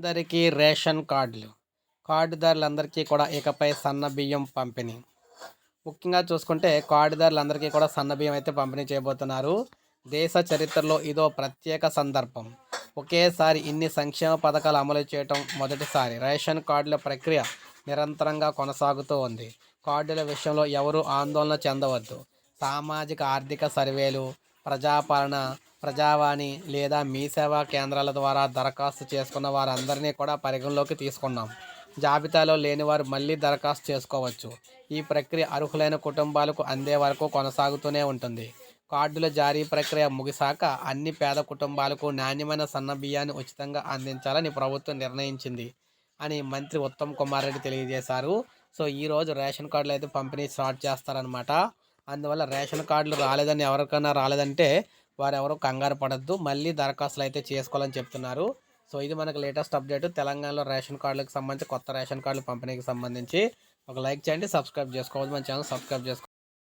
అందరికీ రేషన్ కార్డులు. కార్డుదారులందరికీ కూడా ఇకపై సన్న బియ్యం పంపిణీ. ముఖ్యంగా చూసుకుంటే కార్డుదారులందరికీ కూడా సన్న బియ్యం అయితే పంపిణీ చేయబోతున్నారు. దేశ చరిత్రలో ఇదో ప్రత్యేక సందర్భం. ఒకేసారి ఇన్ని సంక్షేమ పథకాలు అమలు చేయటం మొదటిసారి. రేషన్ కార్డుల ప్రక్రియ నిరంతరంగా కొనసాగుతూ ఉంది. కార్డుల విషయంలో ఎవరూ ఆందోళన చెందవద్దు. సామాజిక ఆర్థిక సర్వేలు ప్రజాపాలన ప్రజావాణి లేదా మీ సేవా కేంద్రాల ద్వారా దరఖాస్తు చేసుకున్న వారందరినీ కూడా పరిగణలోకి తీసుకున్నాం. జాబితాలో లేని వారు మళ్ళీ దరఖాస్తు చేసుకోవచ్చు. ఈ ప్రక్రియ అర్హులైన కుటుంబాలకు అందే వరకు కొనసాగుతూనే ఉంటుంది. కార్డుల జారీ ప్రక్రియ ముగిశాక అన్ని పేద కుటుంబాలకు నాణ్యమైన సన్న బియ్యాన్ని ఉచితంగా అందించాలని ప్రభుత్వం నిర్ణయించింది అని మంత్రి ఉత్తమ్ కుమార్ రెడ్డి తెలియజేశారు. సో ఈరోజు రేషన్ కార్డులు అయితే పంపిణీ స్టార్ట్ చేస్తారనమాట అందువల్ల రేషన్ కార్డులు రాలేదని ఎవరికైనా రాలేదంటే వారు ఎవరు కంగారు పడద్దు. మళ్ళీ దరఖాస్తులు అయితే చేసుకోవాలని చెప్తున్నారు. సో ఇది మనకు లేటెస్ట్ అప్డేట్. తెలంగాణలో రేషన్ కార్డులకు సంబంధించి కొత్త రేషన్ కార్డులు పంపిణీకి సంబంధించి ఒక లైక్ చేయండి. సబ్స్క్రైబ్ చేసుకోవద్దు. మన ఛానల్ సబ్స్క్రైబ్ చేసుకో